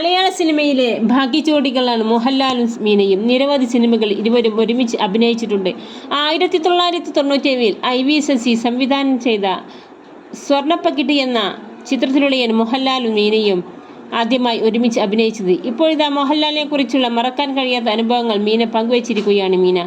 മലയാള സിനിമയിലെ ഭാഗ്യജോഡികളാണ് മോഹൻലാലും മീനയും. നിരവധി സിനിമകൾ ഇരുവരും ഒരുമിച്ച് അഭിനയിച്ചിട്ടുണ്ട്. ആയിരത്തി തൊള്ളായിരത്തി തൊണ്ണൂറ്റേഴിൽ ഐ വി സംവിധാനം ചെയ്ത സ്വർണപ്പക്കിട്ട് എന്ന ചിത്രത്തിലൂടെയാണ് മോഹൻലാലും മീനയും ആദ്യമായി ഒരുമിച്ച് അഭിനയിച്ചത്. ഇപ്പോഴിതാ മോഹൻലാലിനെ കുറിച്ചുള്ള മറക്കാൻ കഴിയാത്ത അനുഭവങ്ങൾ മീന പങ്കുവച്ചിരിക്കുകയാണ് മീന.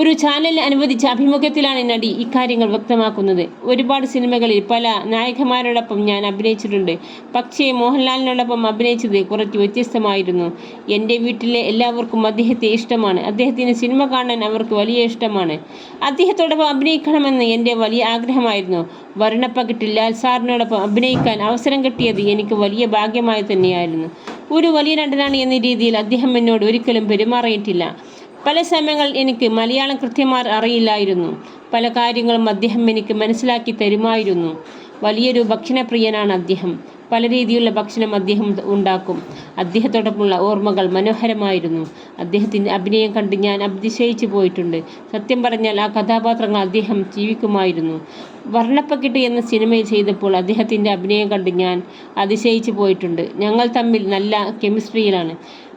ഒരു ചാനലിന് അനുവദിച്ച അഭിമുഖത്തിലാണ് നടി ഇക്കാര്യങ്ങൾ വ്യക്തമാക്കുന്നത്. ഒരുപാട് സിനിമകളിൽ പല നായകന്മാരോടൊപ്പം ഞാൻ അഭിനയിച്ചിട്ടുണ്ട്. പക്ഷേ മോഹൻലാലിനോടൊപ്പം അഭിനയിച്ചത് കുറച്ച് വ്യത്യസ്തമായിരുന്നു. എന്റെ വീട്ടിലെ എല്ലാവർക്കും അദ്ദേഹത്തെ ഇഷ്ടമാണ്. അദ്ദേഹത്തിന് സിനിമ കാണാൻ അവർക്ക് വലിയ ഇഷ്ടമാണ്. അദ്ദേഹത്തോടൊപ്പം അഭിനയിക്കണമെന്ന് എന്റെ വലിയ ആഗ്രഹമായിരുന്നു. വർണപ്പകിട്ടിൽ ലാൽ സാറിനോടൊപ്പം അഭിനയിക്കാൻ അവസരം കിട്ടിയത് എനിക്ക് വലിയ ഭാഗ്യമായി തന്നെയായിരുന്നു. ഒരു വലിയ നടനാണ് എന്ന രീതിയിൽ അദ്ദേഹം എന്നോട് ഒരിക്കലും പെരുമാറിയിട്ടില്ല. പല സമയങ്ങൾ എനിക്ക് മലയാളം കൃത്യമാർ അറിയില്ലായിരുന്നു. പല കാര്യങ്ങളും അദ്ദേഹം എനിക്ക് മനസ്സിലാക്കി തരുമായിരുന്നു. വലിയൊരു ഭക്ഷണപ്രിയനാണ് അദ്ദേഹം. പല രീതിയിലുള്ള ഭക്ഷണം അദ്ദേഹം ഉണ്ടാക്കും. അദ്ദേഹത്തോടൊപ്പമുള്ള ഓർമ്മകൾ മനോഹരമായിരുന്നു. അദ്ദേഹത്തിന്റെ അഭിനയം കണ്ട് ഞാൻ അതിശയിച്ചു പോയിട്ടുണ്ട്. സത്യം പറഞ്ഞാൽ ആ കഥാപാത്രങ്ങൾ അദ്ദേഹം ജീവിക്കുമായിരുന്നു. വർണപ്പക്കിട്ട് എന്ന സിനിമയിൽ ചെയ്തപ്പോൾ അദ്ദേഹത്തിന്റെ അഭിനയം കണ്ട് ഞാൻ അതിശയിച്ചു പോയിട്ടുണ്ട്. ഞങ്ങൾ തമ്മിൽ നല്ല കെമിസ്ട്രിയിലാണ്.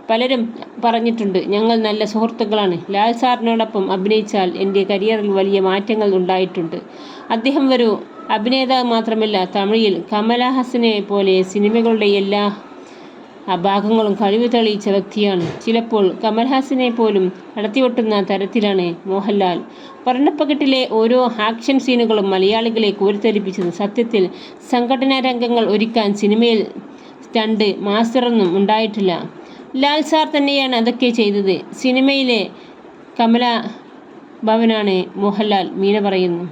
പലരും പറഞ്ഞിട്ടുണ്ട് ഞങ്ങൾ നല്ല സുഹൃത്തുക്കളാണ്. ലാൽ സാറിനോടൊപ്പം അഭിനയിച്ചാൽ എന്റെ കരിയറിൽ വലിയ മാറ്റങ്ങൾ ഉണ്ടായിട്ടുണ്ട്. അദ്ദേഹം ഒരു അഭിനേതാവ് മാത്രമല്ല തമിഴിൽ കമലഹാസനെ പോലെ സിനിമകളുടെ എല്ലാ ഭാഗങ്ങളും കഴിവ് തെളിയിച്ച വ്യക്തിയാണ്. ചിലപ്പോൾ കമൽഹാസനെ പോലും കടത്തിവെട്ടുന്ന തരത്തിലാണ് മോഹൻലാൽ. വർണപ്പകട്ടിലെ ഓരോ ആക്ഷൻ സീനുകളും മലയാളികളെ കോരിത്തരിപ്പിച്ചത് സത്യത്തിൽ സംഘടനാ രംഗങ്ങൾ ഒരുക്കാൻ സിനിമയിൽ സ്റ്റണ്ട് മാസ്റ്ററൊന്നും ഉണ്ടായിട്ടില്ല. ലാൽ സാർ തന്നെയാണ് അതൊക്കെ ചെയ്തത്. സിനിമയിലെ കമല ഭവനാണ് മോഹൻലാൽ മീന പറയുന്നു.